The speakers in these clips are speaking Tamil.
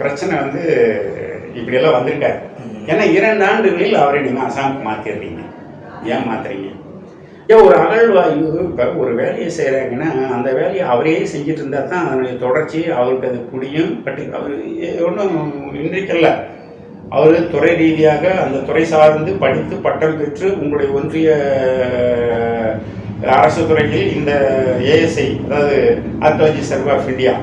பிரச்சனை வந்து இப்படியெல்லாம் வந்திருக்காரு. ஏன்னா இரண்டு ஆண்டுகளில் அவரை நீங்கள் அசாமுக்கு மாற்றிடுறீங்க ஏன் மாத்துறீங்க? ஏன் ஒரு அகழ்வாய்வு இப்போ ஒரு வேலையை செய்கிறாங்கன்னா அந்த வேலையை அவரே செஞ்சுட்டு இருந்தால் தான் அதனுடைய தொடர்ச்சி அவருக்கு அது புரியும். பட் அவர் ஒன்றும் இன்றைக்கல்ல அவர் துறை ரீதியாக அந்த துறை சார்ந்து படித்து பட்டம் பெற்று உங்களுடைய ஒன்றிய அரசு துறையில் இந்த ஏஎஸ்ஐ அதாவது ஆர்காலஜி சர்வ் ஆஃப் இந்தியா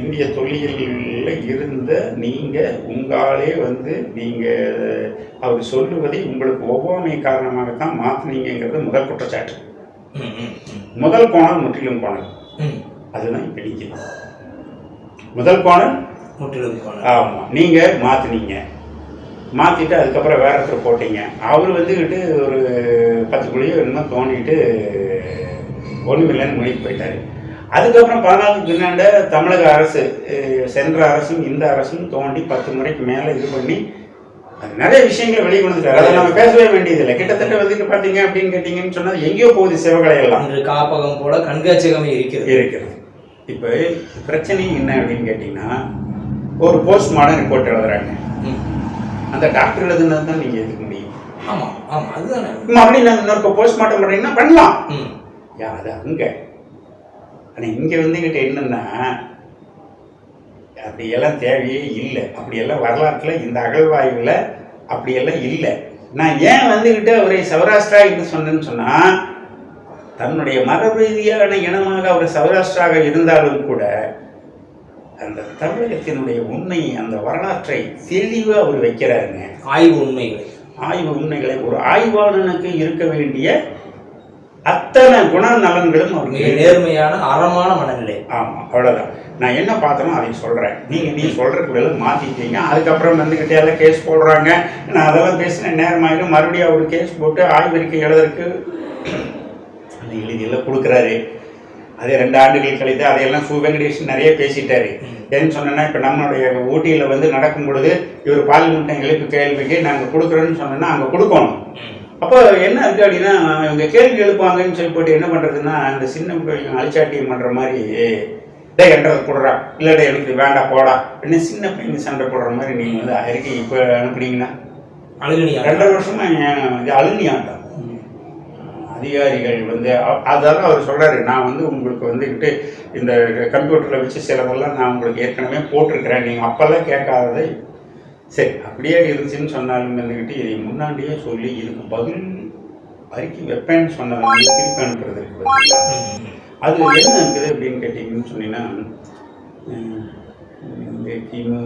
இந்திய தொல்லியலில் இருந்த நீங்கள் உங்களாலே வந்து நீங்கள் அவர் சொல்லுவதை உங்களுக்கு ஒவ்வாமை காரணமாகத்தான் மாற்றினீங்கிறது முதல் குற்றச்சாட்டு. முதல் கோணல் முற்றிலும் கோணல் அதுதான் இப்போ நிற்கிது முதல் கோணல் முற்றிலும் கோணல். ஆமாம் நீங்கள் மாற்றினீங்க மாற்றிட்டு அதுக்கப்புறம் வேற ஒருத்தர் போட்டீங்க. அவர் வந்துக்கிட்டு ஒரு பத்து குழியோ என்னமோ தோண்டிட்டு ஒன்றுமில்லைன்னு முடிவு போயிட்டாரு. அதுக்கப்புறம் பதினாலுக்கு பின்னாண்ட தமிழக அரசு சென்ற அரசும் இந்த அரசும் தோண்டி பத்து முறைக்கு மேலே இது பண்ணி நிறைய விஷயங்களை வெளியே கொண்டு வந்துட்டாரு அதை நம்ம பேசவே வேண்டியதில்லை. கிட்டத்தட்ட வந்துட்டு பார்த்தீங்க அப்படின்னு கேட்டிங்கன்னு சொன்னால் எங்கேயோ போகுது சிவகலை எல்லாம் காப்பகம் போல கண்காட்சியகமே இருக்கிறது. இருக்கிறது. இப்போ பிரச்சனை என்ன அப்படின்னு கேட்டிங்கன்னா ஒரு போஸ்ட்மார்டம் ரிப்போர்ட் எழுதுறாங்க. அந்த டாக்டர் எழுதுனது தான் நீங்கள் எதுக்க முடியும்? ஆமா ஆமா அதுதானே. மறுபடியும் நாங்கள் இன்னொரு போஸ்ட்மார்ட்டம் பண்ணுறீங்கன்னா பண்ணலாம். ம். யா அது அங்கே? ஆனால் இங்கே வந்துக்கிட்டு என்னென்னா அப்படியெல்லாம் தேவையே இல்லை. அப்படியெல்லாம் வரலாற்றில் இந்த அகழ்வாய்வில் அப்படியெல்லாம் இல்லை. நான் ஏன் வந்துக்கிட்டு அவரை சௌராஷ்டிரா என்று சொன்னேன்னு சொன்னால் தன்னுடைய மரபு ரீதியான இனமாக அவர் சௌராஷ்டிராக இருந்தாலும் கூட அந்த தமிழகத்தினுடைய உண்மை அந்த வரலாற்றை தெளிவாக அவர் வைக்கிறாருங்க. ஆய்வு உண்மைகளை. ஆய்வு உண்மைகளை ஒரு ஆய்வாளனுக்கு இருக்க வேண்டிய அத்தனை குணநலன்களும் அவருக்கு மிக நேர்மையான அறமான மனநிலை. ஆமாம் அவ்வளோதான் நான் என்ன பார்த்தனோ அதை சொல்கிறேன் நீங்கள் நீ சொல்கிறதுக்கு பதிலா மாற்றிட்டீங்க அதுக்கப்புறம் வந்துக்கிட்டே எல்லாம் கேஸ் போடுறாங்க. நான் அதெல்லாம் பேசினேன் நேரமாயிடும். மறுபடியும் அவர் கேஸ் போட்டு ஆய்வறிக்கை எழுதுறதுக்கு எழுதியெல்லாம் கொடுக்குறாரு. அதே ரெண்டு ஆண்டுகள் கழித்து அதையெல்லாம் சு. வெங்கடேஷன் நிறைய பேசிட்டாரு. ஏன்னு சொன்னேன்னா இப்போ நம்மளுடைய ஊட்டியில் வந்து நடக்கும் பொழுது இவர் பார்லிமெண்ட் எழுப்பு கேள்விக்கு நாங்கள் கொடுக்குறோன்னு சொன்னோன்னா அங்கே கொடுக்கணும். அப்போ என்ன இருக்கு அப்படின்னா இவங்க கேள்வி எழுப்பாங்கன்னு சொல்லி போட்டு என்ன பண்ணுறதுன்னா அந்த சின்ன பையன் அழிச்சாட்டியம் பண்ணுற மாதிரி டே என்றதை போடுறா இல்லை டே எனக்கு வேண்டாம் போடா. என்ன சின்ன பையன் சண்டை போடுற மாதிரி நீங்கள் வந்து அறிக்கை இப்போ அனுப்புனீங்கன்னா அழுகணியா ரெண்டரை வருஷமா என் இது அழுனி ஆட்டம்? அதிகாரிகள் வந்து அதெல்லாம் அவர் சொல்றாரு நான் வந்து உங்களுக்கு வந்துக்கிட்டு இந்த கம்ப்யூட்டரில் வச்சு சிலதெல்லாம் நான் உங்களுக்கு ஏற்கனவே போட்டிருக்கிறேன். நீங்கள் அப்போல்லாம் கேட்காததை சரி அப்படியே இருந்துச்சுன்னு சொன்னாலும் வந்துக்கிட்டு இதை முன்னாடியே சொல்லி இதுக்கு பதில் அறிக்கை வைப்பேன்னு சொன்னதை வந்து திருப்பி அனுப்புறதுக்கு அது என்ன இருக்குது அப்படின்னு கேட்டிங்கன்னு சொன்னீங்கன்னா இந்த கிமு